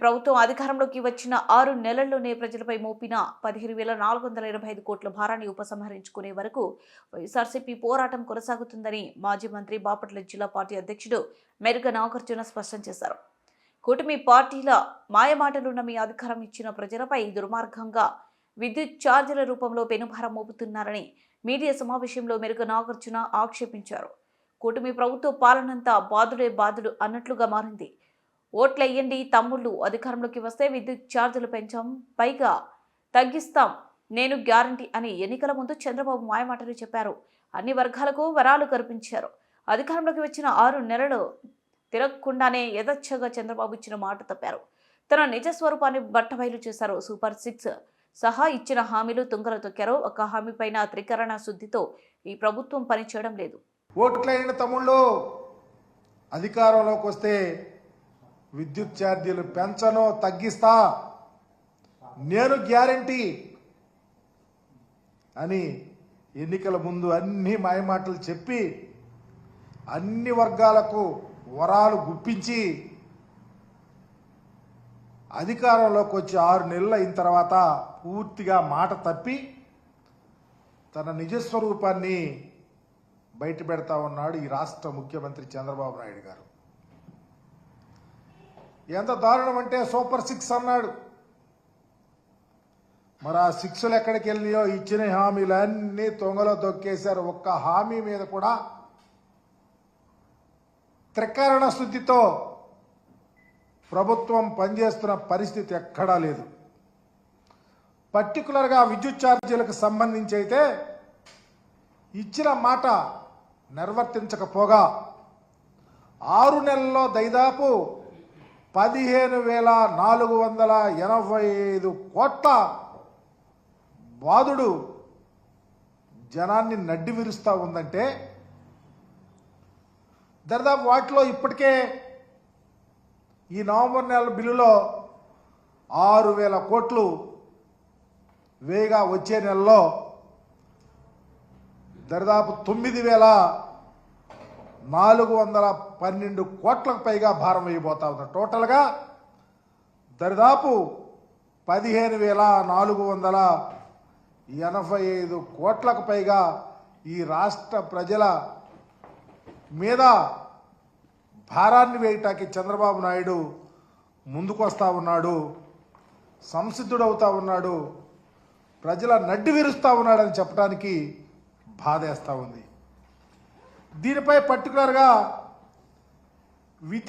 ప్రభుత్వం అధికారంలోకి వచ్చిన ఆరు నెలల్లోనే ప్రజలపై మోపిన పదిహేను వేల నాలుగు వందల ఎనభై ఐదు కోట్ల భారాన్ని ఉపసంహరించుకునే వరకు వైఎస్ఆర్సీపీ పోరాటం కొనసాగుతుందని మాజీ మంత్రి బాపట్ల జిల్లా పార్టీ అధ్యక్షుడు మెరుగ నాగార్జున స్పష్టం చేశారు. కూటమి పార్టీల మాయమాటలున్న మీ అధికారం ఇచ్చిన ప్రజలపై దుర్మార్గంగా విద్యుత్ ఛార్జీల రూపంలో పెనుభారం మోపుతున్నారని మీడియా సమావేశంలో మెరుగ నాగార్జున ఆక్షేపించారు. కూటమి ప్రభుత్వ పాలనంతా బాధుడే బాధుడు అన్నట్లుగా మారింది. ఓట్లెయ్యండి తమ్ముళ్ళు. అధికారంలోకి వస్తే విద్యుత్ ఛార్జీలు పెంచాం. పైగా తగ్గిస్తాం. నేను గ్యారంటీ అని ఎన్నికల ముందు చంద్రబాబు మాయమాటలు చెప్పారు. అన్ని వర్గాలకు వరాలు కల్పించారు. అధికారంలోకి వచ్చిన ఆరు నెలలు తిరగకుండానే యథచ్ఛగా చంద్రబాబు ఇచ్చిన మాట తప్పారు. తన నిజ స్వరూపాన్ని బట్టబయలు చేశారు. సూపర్ సిక్స్ సహా ఇచ్చిన హామీలు తుంగలు తొక్కారు. ఒక హామీ పైన త్రికరణ శుద్ధితో ఈ ప్రభుత్వం పనిచేయడం లేదు. ఓట్లైన తమ్ముళ్ళు. అధికారంలోకి వస్తే విద్యుత్ ఛార్జీలు పెంచను తగ్గిస్తా. నేను గ్యారంటీ. అని ఎన్నికల ముందు అన్ని మాయమాటలు చెప్పి అన్ని వర్గాలకు వరాలు గుప్పించి అధికారంలోకి వచ్చి ఆరు నెలలు అయిన తర్వాత పూర్తిగా మాట తప్పి తన నిజస్వరూపాన్ని బయట పెడతా ఉన్నాడు ఈ రాష్ట్ర ముఖ్యమంత్రి చంద్రబాబు నాయుడు గారు. ఎంత దారుణం అంటే సూపర్ సిక్స్ అన్నాడు. మరి ఆ సిక్స్లు ఎక్కడికి వెళ్ళినాయో ఇచ్చిన హామీలు అన్నీ తొంగలో దొక్కేశారు ఒక్క హామీ మీద కూడా త్రికరణ శుద్ధితో ప్రభుత్వం పనిచేస్తున్న పరిస్థితి ఎక్కడా లేదు. పర్టికులర్గా విద్యుత్ ఛార్జీలకు సంబంధించి అయితే ఇచ్చిన మాట నిర్వర్తించకపోగా ఆరు నెలల్లో దైదాపు పదిహేను వేల నాలుగు వందల ఎనభై ఐదు కోట్ల బాధుడు జనాన్ని నడ్డి విరుస్తూ ఉందంటే దాదాపు వాటిలో ఇప్పటికే ఈ నవంబర్ నెల బిల్లులో ఆరు వేల కోట్లు వేగా వచ్చే నెలలో దరిదాపు తొమ్మిది వేల నాలుగు వందల పన్నెండు కోట్లకు పైగా భారం వేయబోతా ఉంది. టోటల్గా దరిదాపు పదిహేను వేల నాలుగు వందల ఎనభై ఐదు కోట్లకు పైగా ఈ రాష్ట్ర ప్రజల మీద భారాన్ని వేయటానికి చంద్రబాబు నాయుడు ముందుకు వస్తూ ఉన్నాడు సంసిద్ధుడవుతా ఉన్నాడు ప్రజల నడ్డి విరుస్తూ ఉన్నాడని చెప్పడానికి బాధేస్తూ ఉంది. దీనిపై పర్టికులర్గా విద్యుత్